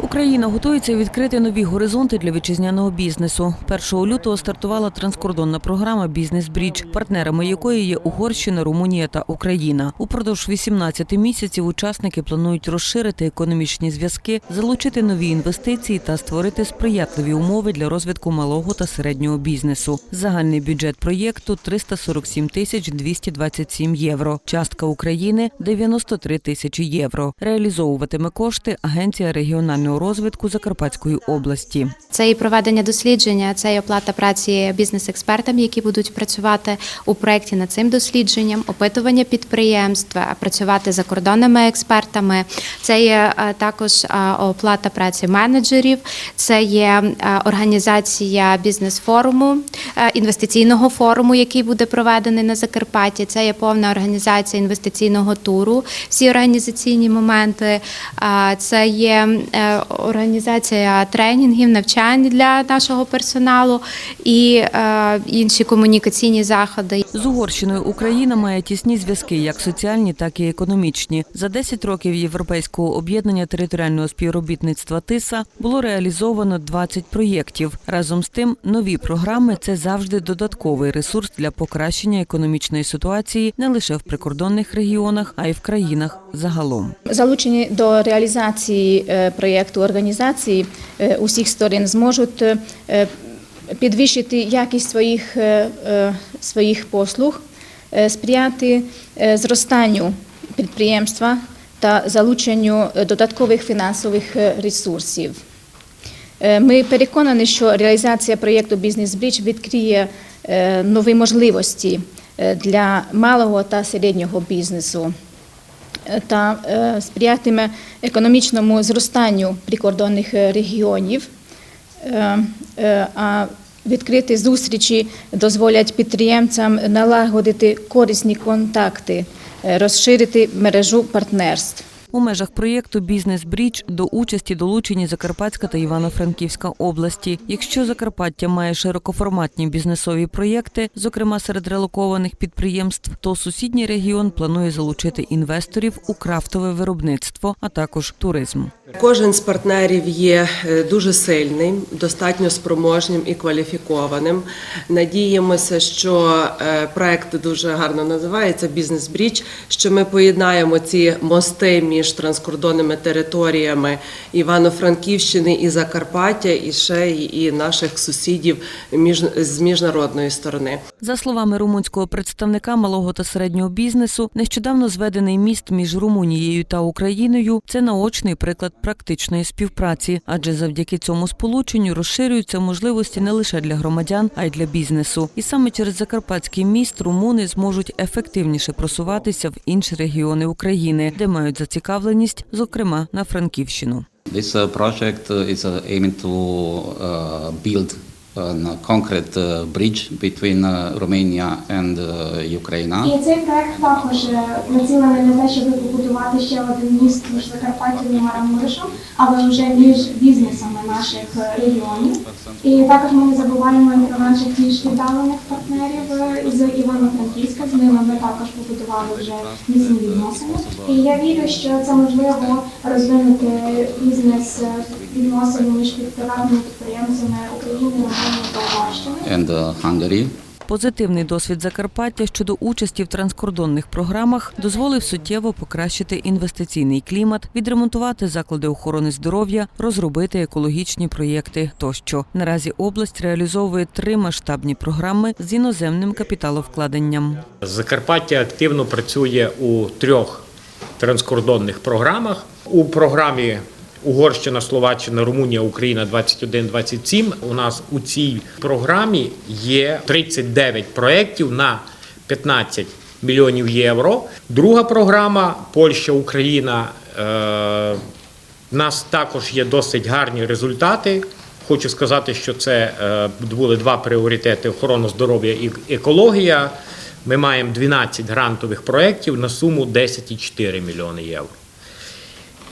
Україна готується відкрити нові горизонти для вітчизняного бізнесу. 1 лютого стартувала транскордонна програма Бізнес Брідж, партнерами якої є Угорщина, Румунія та Україна. Упродовж 18 місяців учасники планують розширити економічні зв'язки, залучити нові інвестиції та створити сприятливі умови для розвитку малого та середнього бізнесу. Загальний бюджет проєкту 347 тисяч 227 євро. Частка України 93 тисячі євро. Реалізовуватиме кошти Агенція регіонального розвитку Закарпатської області. Це і проведення дослідження, це і оплата праці бізнес-експертам, які будуть працювати у проєкті над цим дослідженням, опитування підприємств, працювати за кордонними експертами. Це є е, також е, оплата праці менеджерів, це є е, організація бізнес-форуму, інвестиційного форуму, який буде проведений на Закарпатті. Це є повна організація інвестиційного туру, всі організаційні моменти. Це є організація тренінгів, навчань для нашого персоналу і е, інші комунікаційні заходи. З Угорщиною Україна має тісні зв'язки, як соціальні, так і економічні. За 10 років Європейського об'єднання територіального співробітництва ТИСА було реалізовано 20 проєктів. Разом з тим, нові програми це завжди додатковий ресурс для покращення економічної ситуації не лише в прикордонних регіонах, а й в країнах загалом. Залучені до реалізації е, проєкту організації е, усіх сторін зможуть е, підвищити якість своїх, своїх послуг, сприяти зростанню підприємства та залученню додаткових фінансових ресурсів. Ми переконані, що реалізація проєкту Бізнес Брідж відкриє нові можливості для малого та середнього бізнесу та е, сприятиме економічному зростанню прикордонних е, регіонів. Е, А відкриті зустрічі дозволять підприємцям налагодити корисні контакти, розширити мережу партнерств. У межах проєкту Бізнес Брідж до участі долучені Закарпатська та Івано-Франківська області. Якщо Закарпаття має широкоформатні бізнесові проєкти, зокрема серед релокованих підприємств, то сусідній регіон планує залучити інвесторів у крафтове виробництво, а також туризм. Кожен з партнерів є е, дуже сильним, достатньо спроможним і кваліфікованим. Надіємося, що е, проект дуже гарно називається Бізнес Брідж, що ми поєднаємо ці мости між транскордонними територіями Івано-Франківщини і Закарпаття, і ще і наших сусідів між, з міжнародної сторони. За словами румунського представника малого та середнього бізнесу, нещодавно зведений міст між Румунією та Україною це наочний приклад практичної співпраці, адже завдяки цьому сполученню розширюються можливості не лише для громадян, а й для бізнесу. І саме через закарпатський міст румуни зможуть ефективніше просуватися в інші регіони України, де мають зацікавленість, зокрема на Франківщину. This uh, project uh, is uh, aiming to build a concrete uh, bridge between uh, Romania and Ukraine. І цей проект також е, націлений на те, щоб побудувати ще один міст між Закарпаттям і Марамуришем, але вже між бізнесами наших е, регіонів. І також ми не забуваємо про наших більш віддалених партнерів е, з Івано-Франківська. З ними ми також побудували вже міцні відносини. І я вірю, що це можливо розвинути бізнес відносини між приватними підприємцями України, та Угорщини. and uh. Позитивний досвід Закарпаття щодо участі в транскордонних програмах дозволив суттєво покращити інвестиційний клімат, відремонтувати заклади охорони здоров'я, розробити екологічні проєкти тощо. Наразі область реалізовує три масштабні програми з іноземним капіталовкладенням. Закарпаття активно працює у трьох транскордонних програмах. У програмі Угорщина, Словаччина, Румунія, Україна 21-27 У нас у цій програмі є 39 проєктів на 15 мільйонів євро. Друга програма Польща, Україна. Е, в нас також є досить гарні результати. Хочу сказати, що це е, були два пріоритети: охорона здоров'я і екологія. Ми маємо 12 грантових проєктів на суму 10,4 мільйони євро.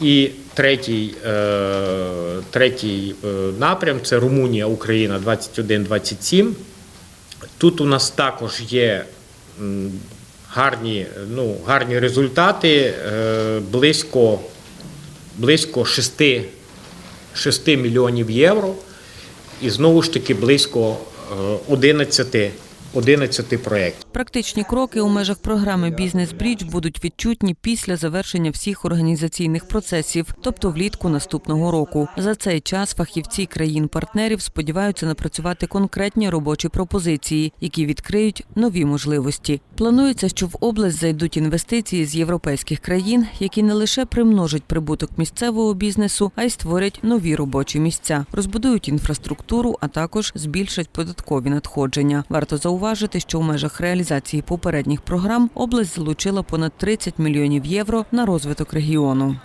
І третій, е, третій е, напрям це Румунія, Україна 21-27. Тут у нас також є гарні, ну, гарні результати, е, близько, близько 6 6 мільйонів євро і знову ж таки близько е, 11, 11 проєктів. Практичні кроки у межах програми Бізнес Брідж будуть відчутні після завершення всіх організаційних процесів, тобто влітку наступного року. За цей час фахівці країн-партнерів сподіваються напрацювати конкретні робочі пропозиції, які відкриють нові можливості. Планується, що в область зайдуть інвестиції з європейських країн, які не лише примножать прибуток місцевого бізнесу, а й створять нові робочі місця, розбудують інфраструктуру, а також збільшать податкові надходження. Варто зауважити, що у межах реалізації попередніх програм область залучила понад 30 мільйонів євро на розвиток регіону.